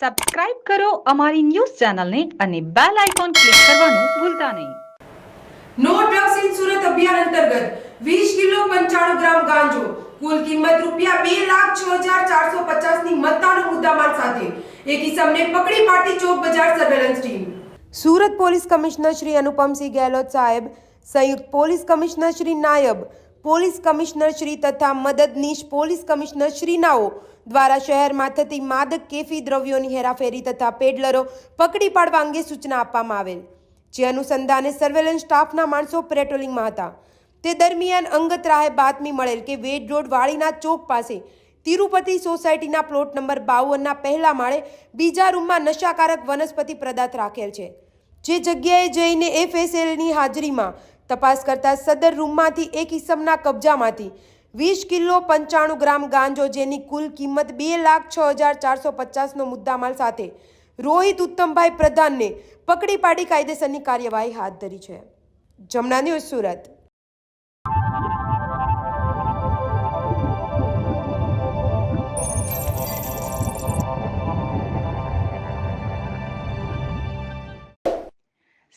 Subscribe કરો અમારી news ચેનલને અને બેલ આઇકોન ક્લિક કરવાનું ભૂલતા નહીં. નો ડ્રગ્સ ઇન સુરત અભિયાન અંતર્ગત વીસ કિલો પંચાણું ગ્રામ ગાંજો કુલ કિંમત રૂપિયા બે લાખ છ હજાર ચારસો પચાસની મત્તાનો મુદ્દામાલ સાથે. એક ઇસમને પકડી પાડતી Chowk Bazaar surveillance team. Surat police commissioner Shri Anupamsinh Gehlot સાહેબ સંયુક્ત પોલીસ કમિશનર શ્રી નાયબ પોલીસ કમિશનર શ્રી તથા મદદનીશ પોલીસ કમિશનર શ્રીનાઓ દ્વારા શહેરમાં થતી માદક કેફી દ્રવ્યોની હેરાફેરી તથા પેડલરો પકડી પાડવા અંગે સૂચના આપવામાં આવેલ, જે અનુસંધાને સર્વેલન્સ સ્ટાફના માણસો પેટ્રોલિંગમાં હતા. તે દરમિયાન અંગત રાહે બાતમી મળેલ કે વેડ રોડ વાળીના ચોક પાસે તિરુપતિ સોસાયટીના પ્લોટ નંબર બાવનના પહેલા માળે બીજા રૂમમાં નશાકારક વનસ્પતિ પદાર્થ રાખેલ છે. જે જગ્યાએ જઈને એફએસએલની હાજરીમાં તપાસ કરતા સદર રૂમમાંથી એક ઇસમના કબજામાંથી વીસ કિલો પંચાણું ગ્રામ ગાંજો જેની કુલ કિંમત બે લાખ છ હજાર ચારસો પચાસનો મુદ્દામાલ સાથે રોહિત ઉત્તમભાઈ પ્રધાનને પકડી પાડી કાયદેસરની કાર્યવાહી હાથ ધરી છે. જમના ન્યૂઝ સુરત.